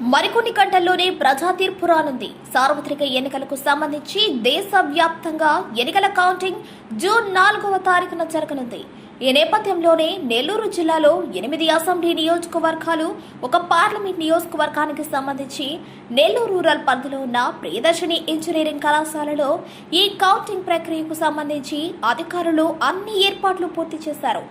మరికొన్ని గంటల్లోనే ప్రజా తీర్పు రానుంది సార్వత్రిక ఎన్నికలకు సంబంధించి దేశవ్యాప్తంగా ఎన్నికల కౌంటింగ్ జూన్ నాలుగవ తారీఖున జరగనుంది. ఈ నేపథ్యంలోనే నెల్లూరు జిల్లాలో ఎనిమిది అసెంబ్లీ నియోజకవర్గాలు ఒక పార్లమెంట్ నియోజకవర్గానికి సంబంధించి నెల్లూరు రూరల్ పరిధిలో ఉన్న ప్రియదర్శిని ఇంజనీరింగ్ కళాశాలలో ఈ కౌంటింగ్ ప్రక్రియకు సంబంధించి అధికారులు అన్ని ఏర్పాట్లు పూర్తి చేశారు.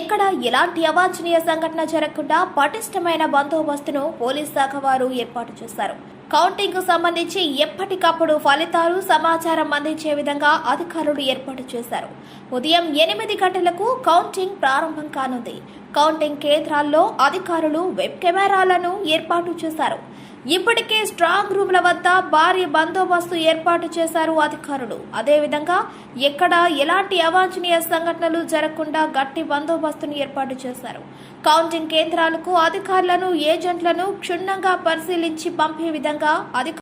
ఎక్కడ ఎలాంటి అవాంఛనీయ సంఘటన జరగకుండా పటిష్టమైన బందోబస్తును పోలీస్ శాఖ వారు ఏర్పాటు చేశారు. కౌంటింగ్కు సంబంధించి ఎప్పటికప్పుడు ఫలితాలు సమాచారం అందించే విధంగా అధికారులు ఏర్పాటు చేశారు. ఉదయం ఎనిమిది గంటలకు కౌంటింగ్ ప్రారంభం కానుంది. కౌంటింగ్ కేంద్రాల్లో అధికారులు వెబ్ కెమెరాలను ఏర్పాటు చేశారు. ఇప్పటికే స్ట్రాంగ్ రూమ్ల వద్ద భారీ బందోబస్తు ఏర్పాటు చేశారు అధికారులు. అదేవిధంగా ఎక్కడ ఎలాంటి అవాంఛనీయ సంఘటనలు జరగకుండా గట్టి బందోబస్తును ఏర్పాటు చేశారు. కౌంటింగ్ కేంద్రాలకు అధికారులను ఏజెంట్లను క్షుణ్ణంగా పరిశీలించి పంపే విధంగా అధికారులు